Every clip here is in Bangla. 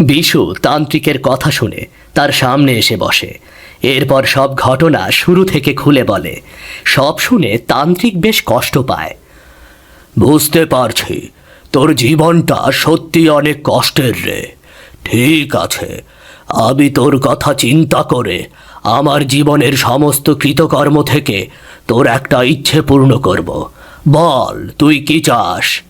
বিশু তান্ত্রিকের কথা শুনে তার সামনে এসে বসে। এরপর সব ঘটনা শুরু থেকে খুলে বলে। সব শুনে তান্ত্রিক বেশ কষ্ট পায়। বুঝতে পারছি, তোর জীবনটা সত্যি অনেক কষ্টের রে। ঠিক আছে, আমি তোর কথা চিন্তা করে আমার জীবনের সমস্ত কৃতকর্ম থেকে তোর একটা ইচ্ছে পূর্ণ করব। বল, তুই কি চাস?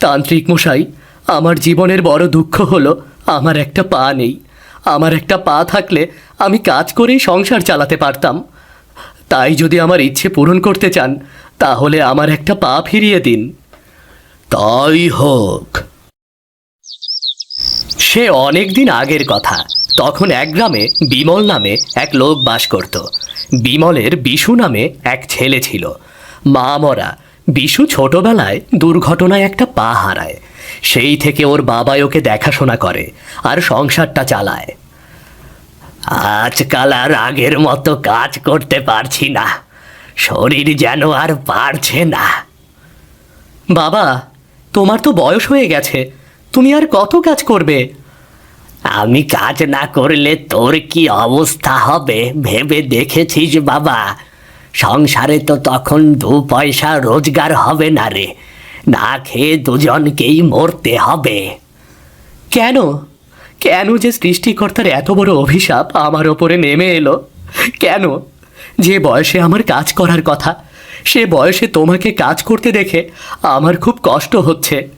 তান্ত্রিক মশাই আমার জীবনের বড় দুঃখ হলো আমার একটা পা নেই। আমার একটা পা থাকলে আমি কাজ করেই সংসার চালাতে পারতাম। তাই যদি আমার ইচ্ছে পূরণ করতে চান তাহলে আমার একটা পা ফিরিয়ে দিন। তাই হোক। সে অনেক দিন আগের কথা। তখন এক গ্রামে বিমল নামে এক লোক বাস করত। বিমলের বিশু নামে এক ছেলে ছিল। মা মরা। বিশু ছোটবেলায় দুর্ঘটনায় একটা পা হারায়। সেই থেকে ওর বাবাই ওকে দেখাশোনা করে আর সংসারটা চালায়। আজকাল আর আগের মতো কাজ করতে পারছি না। শরীর যেন আর পারছে না। বাবা, তোমার তো বয়স হয়ে গেছে। তুমি আর কত কাজ করবে? আমি কাজ না করলে তোর কি অবস্থা হবে? ভেবে দেখেছিস বাবা? সংসারে তো তখন দু পয়সা রোজগার হবে না রে। না খেয়ে দুজনকেই মরতে হবে। কেন? কেন যে সৃষ্টিকর্তার এত বড় অভিশাপ আমার ওপরে নেমে এলো? কেন? যে বয়সে আমার কাজ করার কথা, সে বয়সে তোমাকে কাজ করতে দেখে আমার খুব কষ্ট হচ্ছে।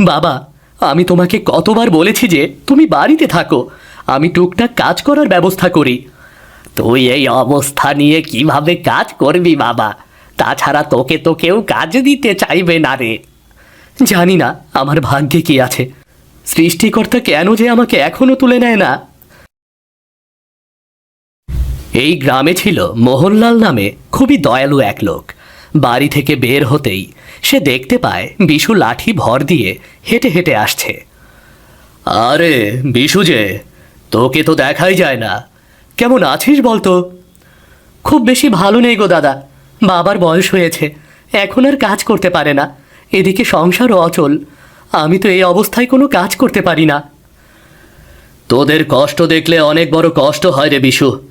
বাবা, আমি তোমাকে কতবার বলেছি যে তুমি বাড়িতে থাকো, আমি টুকটাক কাজ করার ব্যবস্থা করি। তুই এই অবস্থা নিয়ে কীভাবে কাজ করবি বাবা? তাছাড়া তোকে তো কেউ কাজ দিতে চাইবে না রে। জানি না আমার ভাগ্যে কি আছে। সৃষ্টিকর্তা কেন যে আমাকে এখনও তুলে নেয় না? এই গ্রামে ছিল মোহনলাল নামে খুবই দয়ালু এক লোক। বাড়ি থেকে বের হতেই সে দেখতে পায় বিশু লাঠি ভর দিয়ে হেঁটে হেঁটে আসছে। আরে, বিশু যে, তোকে তো দেখাই যায় না। কেমন আছিস বলতো? খুব বেশি ভালো নেই গো দাদা। বাবার বয়স হয়েছে। এখন আর কাজ করতে পারে না। এদিকে সংসারও অচল। আমি তো এই অবস্থায় কোনো কাজ করতে পারি না। তোদের কষ্ট দেখলে অনেক বড় কষ্ট হয় রে বিশু।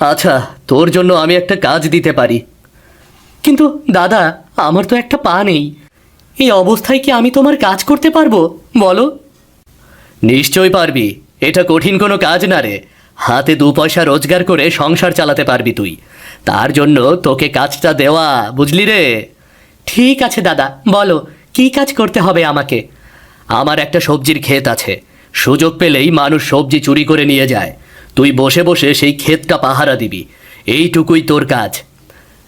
আচ্ছা তোর জন্য আমি একটা কাজ দিতে পারি। কিন্তু দাদা আমার তো একটা পা নেই। এই অবস্থায় কি আমি তোমার কাজ করতে পারব? বলো। নিশ্চয়ই পারবি। এটা কঠিন কোনো কাজ না রে। হাতে দু পয়সা রোজগার করে সংসার চালাতে পারবি তুই। তার জন্য তোকে কাজটা দেওয়া, বুঝলি রে? ঠিক আছে দাদা, বলো, কি কাজ করতে হবে আমাকে? আমার একটা সবজির ক্ষেত আছে। সুযোগ পেলেই মানুষ সবজি চুরি করে নিয়ে যায়। তুই বসে বসে সেই ক্ষেতটা পাহারা দিবি। এইটুকুই তোর কাজ।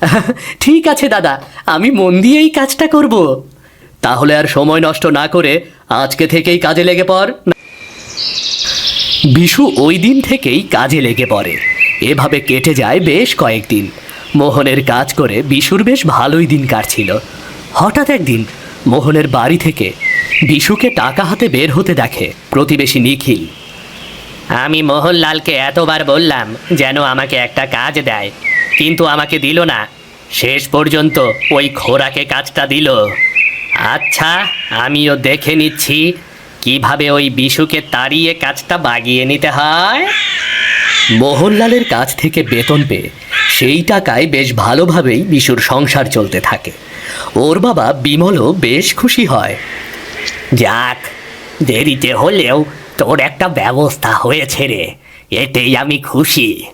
ঠিক আছে দাদা, আমি মন দিয়ে এই কাজটা করব। তাহলে আর সময় নষ্ট না করে আজকে থেকেই কাজে লেগে পড়। বিশু ওই দিন থেকেই কাজে লেগে পড়ে। এভাবে কেটে যায় বেশ কয়েকদিন। মোহনের কাজ করে বিশুর বেশ ভালোই দিন কাটছিল। হঠাৎ একদিন মোহনের বাড়ি থেকে বিশুকে টাকা হাতে বের হতে দেখে প্রতিবেশী নিখিল, আমি মোহনলালকে এতবার বললাম যেন আমাকে একটা কাজ দেয়, কিন্তু আমাকে দিল না। শেষ পর্যন্ত ওই খোরাকে কাজটা দিল। আচ্ছা আমিও দেখে নিচ্ছি কীভাবে ওই বিশুকে তাড়িয়ে কাজটা বাগিয়ে নিতে হয়। মোহনলালের কাছ থেকে বেতন পেয়ে সেই টাকায় বেশ ভালোভাবেই বিশুর সংসার চলতে থাকে। ওর বাবা বিমলও বেশ খুশি হয়। যাক, দেরিতে হলেও তোর একটা ব্যবস্থা হয়েছে রে, এতেই আমি খুশি।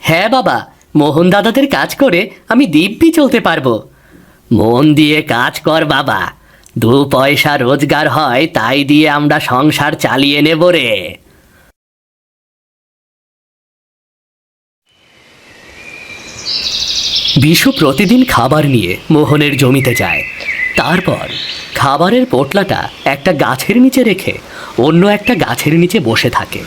হ্যাঁ বাবা, মোহন দাদাদের কাজ করে আমি দিব্যি চলতে পারব। মন দিয়ে কাজ কর বাবা, দু পয়সা রোজগার হয় তাই দিয়ে আমরা সংসার চালিয়ে নেব রে। বিশু প্রতিদিন খাবার নিয়ে মোহনের জমিতে যায়। তারপর খাবারের পোটলাটা একটা গাছের নিচে রেখে অন্য একটা গাছের নিচে বসে থাকে।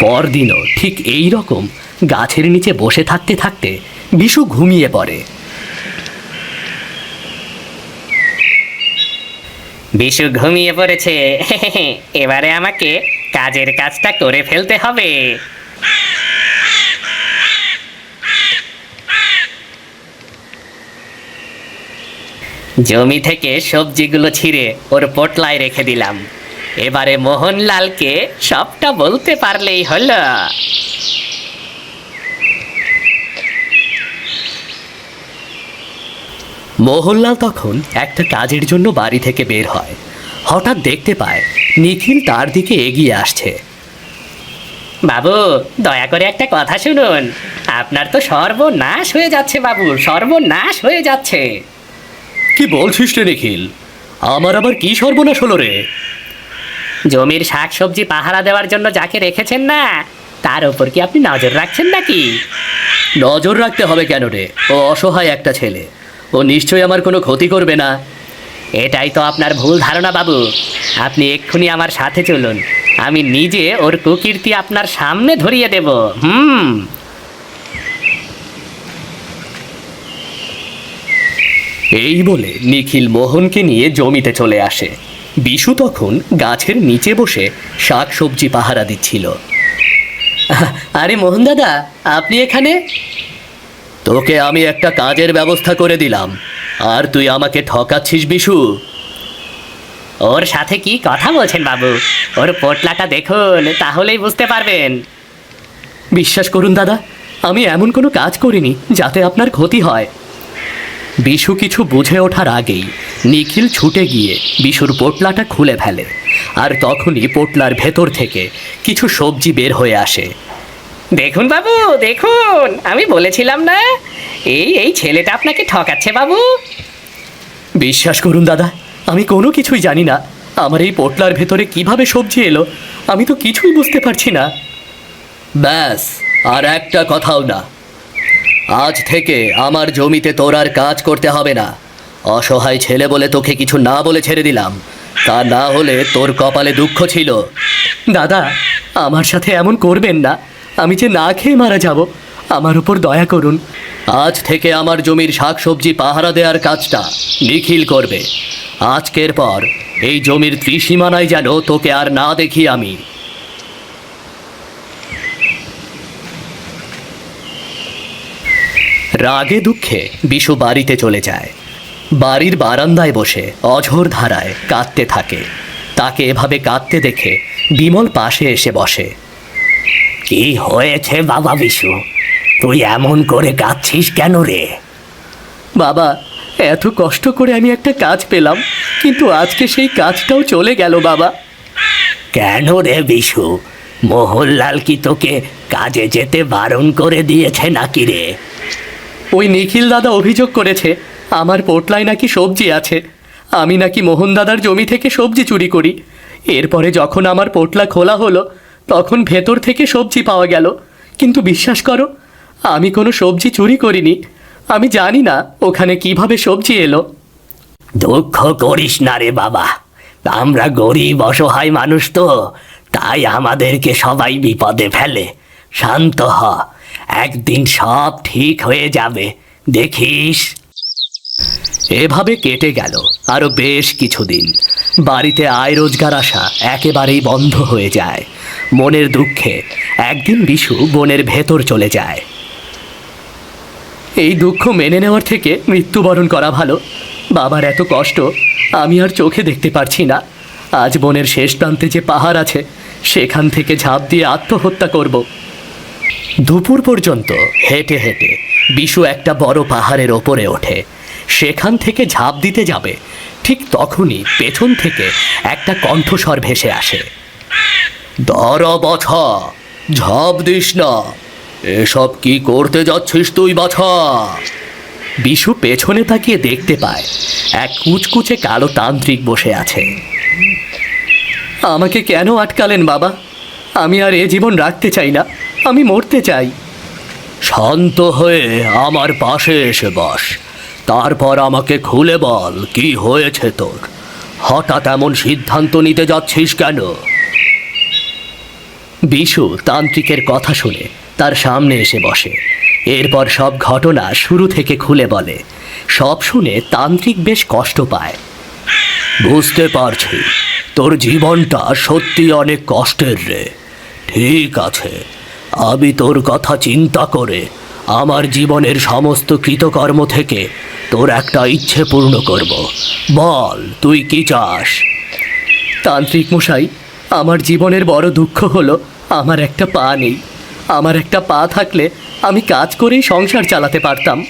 পরদিনও ঠিক এই রকম গাছের নিচে বসে থাকতে থাকতে বিশু ঘুমিয়ে পড়ে। বিশু ঘুমিয়ে পড়েছে। এবারে আমাকে কাজের কাজটা করে ফেলতে হবে। জমি থেকে সবজিগুলো ছিঁড়ে ওর পোটলায় রেখে দিলাম। এবারে মোহনলালকে সবটা বলতে পারলেই হলো। মোহনলাল তখন একটা কাজের জন্য বাড়ি থেকে বের হয়। হঠাৎ দেখতে পায় নিখিল তার দিকে এগিয়ে আসছে। বাবু, দয়া করে একটা কথা শুনুন। আপনার তো সর্বনাশ হয়ে যাচ্ছে বাবু, সর্বনাশ হয়ে যাচ্ছে। কি বলছিস রে নিখিল? আমার আবার কি সর্বনাশ হলো রে? জমির শাকসবজি পাহারা দেওয়ার জন্য যাকে রেখেছেন না তার ওপর কি আপনি নজর রাখছেন নাকি? নজর রাখতে হবে কেন রে? ও অসহায় একটা ছেলে। ও নিশ্চয়ই আমার কোনো ক্ষতি করবে না। এটাই তো আপনার ভুল ধারণা বাবু। আপনি এক্ষুনি আমার সাথে চলুন। আমি নিজে ওর কুকীর্তি আপনার সামনে ধরিয়ে দেব। হুম। এই বলে নিখিল মোহনকে নিয়ে জমিতে চলে আসে। বিশু তখন গাছের নিচে বসে শাক সবজি পাহারা দিচ্ছিল। আরে মোহন দাদা, আপনি এখানে? তোকে আমি একটা কাজের ব্যবস্থা করে দিলাম। আর তুই আমাকে ঠকাচ্ছিস বিশু? ওর সাথে কি কথা বলছেন বাবু? ওর পোটলাটা দেখুন, তাহলেই বুঝতে পারবেন। বিশ্বাস করুন দাদা, আমি এমন কোনো কাজ করিনি যাতে আপনার ক্ষতি হয়। বিশু কিছু বুঝে ওঠার আগেই নিখিল ছুটে গিয়ে বিশুর পোটলাটা খুলে ফেলে আর তখনই পোটলার ভেতর থেকে কিছু সবজি বের হয়ে আসে। দেখুন বাবু দেখুন আমি বলেছিলাম না এই এই ছেলেটা আপনাকে ঠকাচ্ছে বাবু। বিশ্বাস করুন দাদা আমি কোনো কিছুই জানি না আমার এই পোটলার ভেতরে কীভাবে সবজি এলো আমি তো কিছুই বুঝতে পারছি না। ব্যাস আর একটা কথাও না। আজ থেকে আমার জমিতে তোর আর কাজ করতে হবে না। অসহায় ছেলে বলে তোকে কিছু না বলে ছেড়ে দিলাম। তা না হলে তোর কপালে দুঃখ ছিল। দাদা, আমার সাথে এমন করবেন না। আমি যে না খেয়ে মারা যাব, আমার উপর দয়া করুন। আজ থেকে আমার জমির শাকসবজি পাহারা দেওয়ার কাজটা নিখিল করবে। আজকের পর এই জমির ত্রিসীমানায় যেন তোকে আর না দেখি আমি। রাগে দুঃখে বিশু বাড়িতে চলে যায়। বাড়ির বারান্দায় বসে অঝোর ধারায় কাঁদতে থাকে। তাকে এভাবে কাঁদতে দেখে বিমল পাশে এসে বসে। কি হয়েছে বাবা বিশু? তুই এমন করে কাঁদছিস কেন রে? বাবা এত কষ্ট করে আমি একটা কাজ পেলাম কিন্তু আজকে সেই কাজটাও চলে গেল বাবা। কেন রে বিশু? মোহনলাল কি তোকে কাজে যেতে বারণ করে দিয়েছে নাকি রে? ওই নিখিল দাদা অভিযোগ করেছে, আমার পোটলায় নাকি সবজি আছে। আমি নাকি মোহন দাদার জমি থেকে সবজি চুরি করি। এরপরে যখন আমার পোটলা খোলা হলো, তখন ভেতর থেকে সবজি পাওয়া গেল। কিন্তু বিশ্বাস করো, আমি কোনো সবজি চুরি করিনি। আমি জানি না ওখানে কীভাবে সবজি এলো। দুঃখ করিস না রে বাবা। আমরা গরিব, অসহায় মানুষ তো। তাই আমাদেরকে সবাই বিপদে ফেলে। শান্ত হ। একদিন সব ঠিক হয়ে যাবে, দেখিস। এভাবে কেটে গেল আরও বেশ কিছুদিন। বাড়িতে আয় রোজগার আসা একেবারেই বন্ধ হয়ে যায়। মনের দুঃখে একদিন বিশু বনের ভেতর চলে যায়। এই দুঃখ মেনে নেওয়ার থেকে মৃত্যুবরণ করা ভালো। বাবার এত কষ্ট, আমি আর চোখে দেখতে পারছি না। আজ বনের শেষ প্রান্তে যে পাহাড় আছে, সেখান থেকে ঝাঁপ দিয়ে আত্মহত্যা করব। দুপুর পর্যন্ত হেঁটে হেঁটে বিশু একটা বড় পাহাড়ের ওপরে ওঠে। সেখান থেকে ঝাঁপ দিতে যাবে। ঠিক তখনই পেছন থেকে একটা কণ্ঠস্বর ভেসে আসে। ধর বছা, ঝাঁপ দিস না। এসব কি করতে যাচ্ছিস তুই, বাছা? বিশু পেছনে তাকিয়ে দেখতে পায় এক কুচকুচে কালো তান্ত্রিক বসে আছে। আমাকে কেন আটকালেন, বাবা? আমি আর এ জীবন রাখতে চাই না। আমি মরতে চাই। শান্ত হয়ে আমার পাশে এসে বস। তারপর আমাকে খুলে বল, কি হয়েছে তোর? হঠাৎ এমন সিদ্ধান্ত নিতে যাচ্ছিস কেন? বিশু তান্ত্রিকের কথা শুনে তার সামনে এসে বসে। এরপর সব ঘটনা শুরু থেকে খুলে বলে। সব শুনে তান্ত্রিক বেশ কষ্ট পায়। বুঝতে পারছি, তোর জীবনটা সত্যি অনেক কষ্টের রে। ঠিক আছে। আমি তোর কথা চিন্তা করে আমার জীবনের সমস্ত কৃতকর্ম থেকে তোর একটা ইচ্ছে পূর্ণ করব। বল, তুই কি চাস? তান্ত্রিক মশাই, আমার জীবনের বড় দুঃখ হলো, আমার একটা পা নেই। আমার একটা পা থাকলে আমি কাজ করেই সংসার চালাতে পারতাম।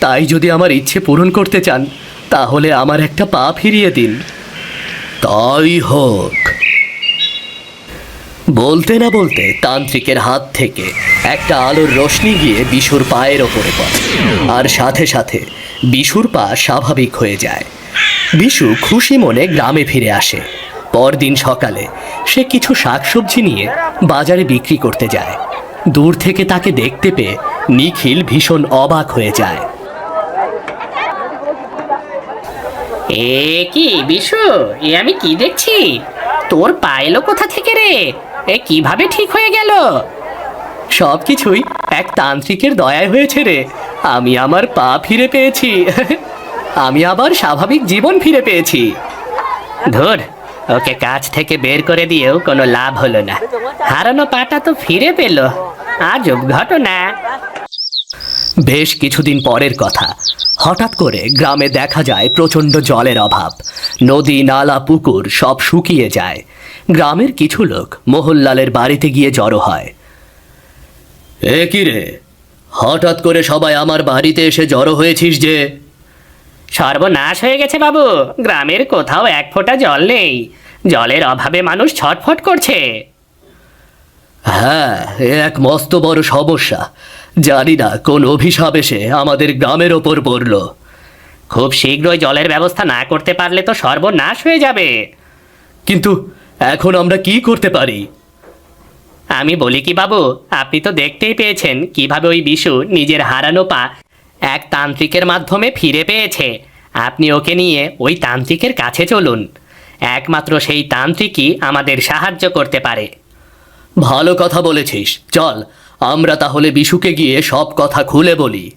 তাই যদি আমার ইচ্ছে পূরণ করতে চান, তাহলে আমার একটা পা ফিরিয়ে দিন। তাই হোক। বলতে না বলতে তান্ত্রিকের হাত থেকে একটা আলোর রশ্মি গিয়ে বিশুর পায়ের ওপরে পড়ে। আর সাথে সাথে বিশুর পা স্বাভাবিক হয়ে যায়। বিশু খুশি মনে গ্রামে ফিরে আসে। পরদিন সকালে সে কিছু শাকসবজি নিয়ে বাজারে বিক্রি করতে যায়। দূর থেকে তাকে দেখতে পেয়ে নিখিল ভীষণ অবাক হয়ে যায়। এ কি বিশু? এ আমি কি দেখছি? তোর পা এলো কোথা থেকে রে? এ কীভাবে ঠিক হয়ে গেল? সব কিছুই এক তান্ত্রিকের দয়ায় হয়েছে রে। আমি আমার পা ফিরে পেয়েছি। আমি আবার স্বাভাবিক জীবন ফিরে পেয়েছি। ধর, ওকে কাজ থেকে বের করে দিয়েও কোনো লাভ হলো না। হারানো পাটা তো ফিরে পেল। আজব ঘটনা। বেশ কিছুদিন পরের কথা। হঠাৎ করে গ্রামে দেখা যায় প্রচণ্ড জলের অভাব। নদী, নালা, পুকুর সব শুকিয়ে যায়। গ্রামের কিছু লোক মোহনলালের বাড়িতে গিয়ে জড়ো হয়। এ কি রে? হঠাৎ করে সবাই আমার বাড়িতে এসে জড়ো হয়েছিস যে? সর্বনাশ হয়ে গেছে বাবু গ্রামের কোথাও এক ফোঁটা জল নেই। জলের অভাবে মানুষ ছটফট করছে। হ্যাঁ এ এক মস্ত বড় সমস্যা। জানি না কোন অভিশাপ এসে আমাদের গ্রামের ওপর পড়ল। খুব শীঘ্রই জলের ব্যবস্থা না করতে পারলে তো সর্বনাশ হয়ে যাবে। কিন্তু এখন আমরা কি করতে পারি? আমি বলি কি বাবু আপনি তো দেখতেই পেয়েছেন কীভাবে ওই বিশু নিজের হারানো পা এক তান্ত্রিকের মাধ্যমে ফিরে পেয়েছে। আপনি ওকে নিয়ে ওই তান্ত্রিকের কাছে চলুন। একমাত্র সেই তান্ত্রিকই আমাদের সাহায্য করতে পারে। ভালো কথা বলেছিস। চল আমরা তাহলে বিশুকে গিয়ে সব কথা খুলে বলি।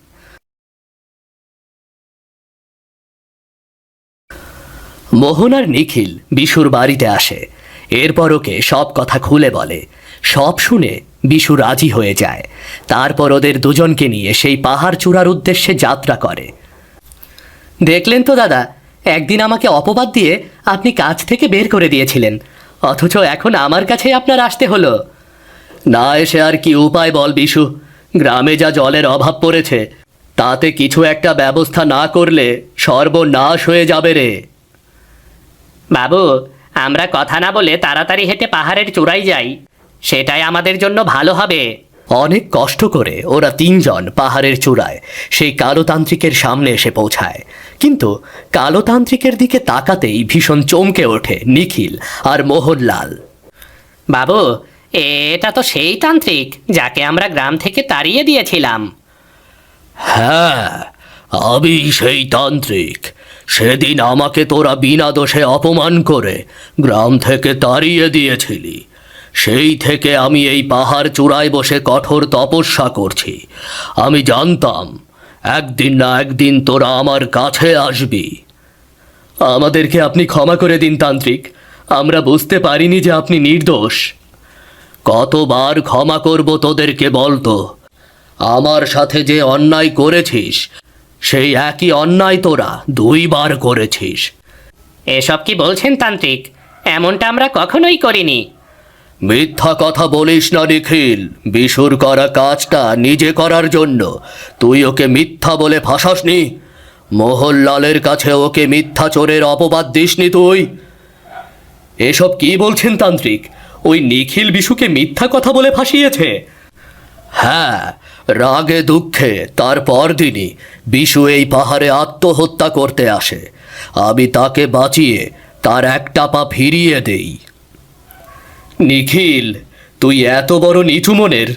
মোহন আর নিখিল বিশুর বাড়িতে আসে। এরপর ওকে সব কথা খুলে বলে। সব শুনে বিশু রাজি হয়ে যায়। তারপর ওদের দুজনকে নিয়ে সেই পাহাড় চূড়ার উদ্দেশ্যে যাত্রা করে। দেখলেন তো দাদা, একদিন আমাকে অপবাদ দিয়ে আপনি কাজ থেকে বের করে দিয়েছিলেন। অথচ এখন আমার কাছে আপনার আসতে হলো। না এসে আর কি উপায় বল বিশু। গ্রামে যা জলের অভাব পড়েছে, তাতে কিছু একটা ব্যবস্থা না করলে সর্বনাশ হয়ে যাবে রে। বাবু আমরা কথা না বলে তাড়াতাড়ি হেঁটে পাহাড়ের চূড়ায় যাই। সেটাই আমাদের জন্য ভালো হবে। অনেক কষ্ট করে ওরা তিনজন পাহাড়ের চূড়ায় সেই কালোতান্ত্রিকের সামনে এসে পৌঁছায়। কিন্তু কালোতান্ত্রিকের দিকে তাকাতেই ভীষণ চমকে ওঠে নিখিল আর মোহনলাল। বাবু এটা তো সেই তান্ত্রিক যাকে আমরা গ্রাম থেকে তাড়িয়ে দিয়েছিলাম। হ্যাঁ আমি সেই তান্ত্রিক। সেদিন আমাকে তোরা বিনা দোষে অপমান করে গ্রাম থেকে তাড়িয়ে দিয়েছিলি। সেই থেকে আমি এই পাহাড় চূড়ায় বসে কঠোর তপস্যা করছি। আমি জানতাম, একদিন না একদিন তোরা আমার কাছে আসবি। আমাদেরকে আপনি ক্ষমা করে দিন তান্ত্রিক। আমরা বুঝতে পারিনি যে আপনি নির্দোষ। কতবার ক্ষমা করব তোদেরকে বলতো। আমার সাথে যে অন্যায় করেছিস সেই একই অন্যায় তোরা দুইবার করেছিস। এসব কি বলছেন তান্ত্রিক? এমনটা আমরা কখনোই করিনি। মিথ্যা কথা বলিস না নিখিল। বিশুর করা কাজটা নিজে করার জন্য। তুই ওকে মিথ্যা বলে ফাঁসাসনি। মোহনলালের কাছে ওকে মিথ্যা চোরের অপবাদ দিসনি তুই। এসব কি বলছেন তান্ত্রিক? ওই নিখিল বিশুকে মিথ্যা কথা বলে ফাঁসিয়েছে? হ্যাঁ রাগে দুঃখে তার পরদিনই বিশু এই পাহাড়ে আত্মহত্যা করতে আসে। আমি তাকে বাঁচিয়ে তার একটা পা ফিরিয়ে দেই। নিখিল তুই এত বড় নিচু মনের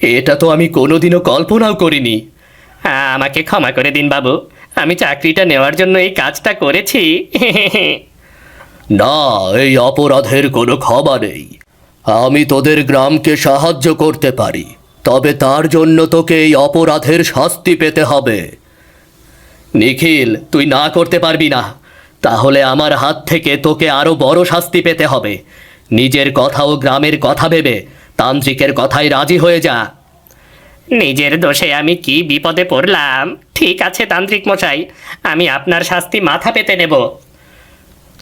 এটা তো আমি কোনোদিনও কল্পনাও করিনি। হ্যাঁ, আমাকে ক্ষমা করে দিন বাবু। আমি চাকরিটা নেওয়ার জন্য এই কাজটা করেছি। না এই অপরাধের কোনো ক্ষমা নেই। আমি তোদের গ্রামকে সাহায্য করতে পারি। তবে তার জন্য তোকে এই অপরাধের শাস্তি পেতে হবে। নিখিল তুই না করতে পারবি না। তাহলে আমার হাত থেকে তোকে আরও বড় শাস্তি পেতে হবে। নিজের কথা ও গ্রামের কথা ভেবে তান্ত্রিকের কথায় রাজি হয়ে যা। নিজের দোষে আমি কি বিপদে পড়লাম? ঠিক আছে তান্ত্রিক মশাই আমি আপনার শাস্তি মাথা পেতে নেব।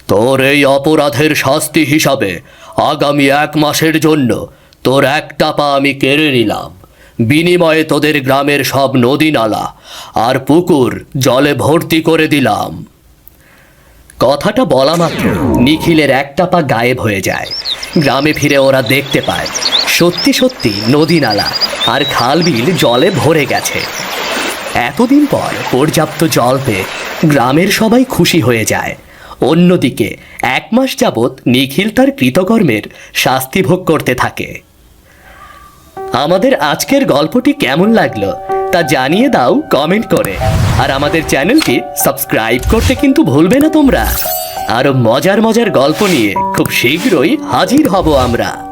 তোর এই অপরাধের শাস্তি হিসাবে আগামী এক মাসের জন্য তোর একটা পা আমি কেড়ে নিলাম। বিনিময়ে তোদের গ্রামের সব নদী নালা আর পুকুর জলে ভর্তি করে দিলাম। কথাটা বলা মাত্র নিখিলের একটা পা গায়েব হয়ে যায়। গ্রামে ফিরে ওরা দেখতে পায়, সত্যি সত্যি নদী নালা আর খাল বিল জলে ভরে গেছে। এতদিন পর পর্যাপ্ত জল পেয়ে গ্রামের সবাই খুশি হয়ে যায়। অন্যদিকে, এক মাস যাবৎ নিখিল তার কৃতকর্মের শাস্তি ভোগ করতে থাকে। আমাদের আজকের গল্পটি কেমন লাগল তা জানিয়ে দাও কমেন্ট করে। আর আমাদের চ্যানেলটি সাবস্ক্রাইব করতে কিন্তু ভুলবে না তোমরা। আরও মজার মজার গল্প নিয়ে খুব শীঘ্রই হাজির হব আমরা।